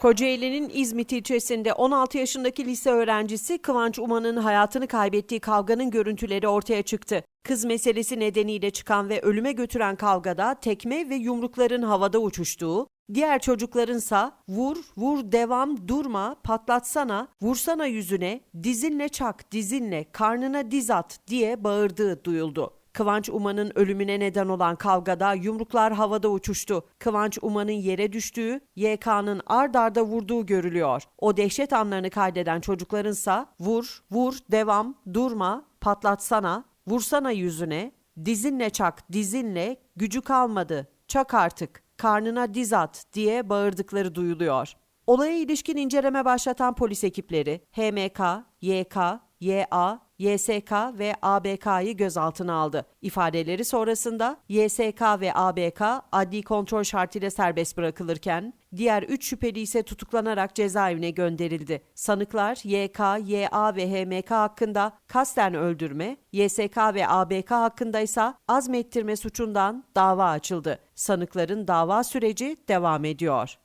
Kocaeli'nin İzmit ilçesinde 16 yaşındaki lise öğrencisi Kıvanç Uman'ın hayatını kaybettiği kavganın görüntüleri ortaya çıktı. Kız meselesi nedeniyle çıkan ve ölüme götüren kavgada tekme ve yumrukların havada uçuştuğu, diğer çocuklarınsa vur, vur, devam, durma, patlatsana, vursana yüzüne, dizinle çak, dizinle, karnına diz at diye bağırdığı duyuldu. Kıvanç Uman'ın ölümüne neden olan kavgada yumruklar havada uçuştu. Kıvanç Uman'ın yere düştüğü, YK'nın ard arda vurduğu görülüyor. O dehşet anlarını kaydeden çocuklarınsa vur, vur, devam, durma, patlatsana, vursana yüzüne, dizinle çak, dizinle, gücü kalmadı, çak artık, karnına diz at diye bağırdıkları duyuluyor. Olaya ilişkin inceleme başlatan polis ekipleri HMK, YK, YA, YSK ve ABK'yı gözaltına aldı. İfadeleri sonrasında YSK ve ABK adli kontrol şartıyla serbest bırakılırken diğer 3 şüpheli ise tutuklanarak cezaevine gönderildi. Sanıklar YK, YA ve HMK hakkında kasten öldürme, YSK ve ABK hakkında ise azmettirme suçundan dava açıldı. Sanıkların dava süreci devam ediyor.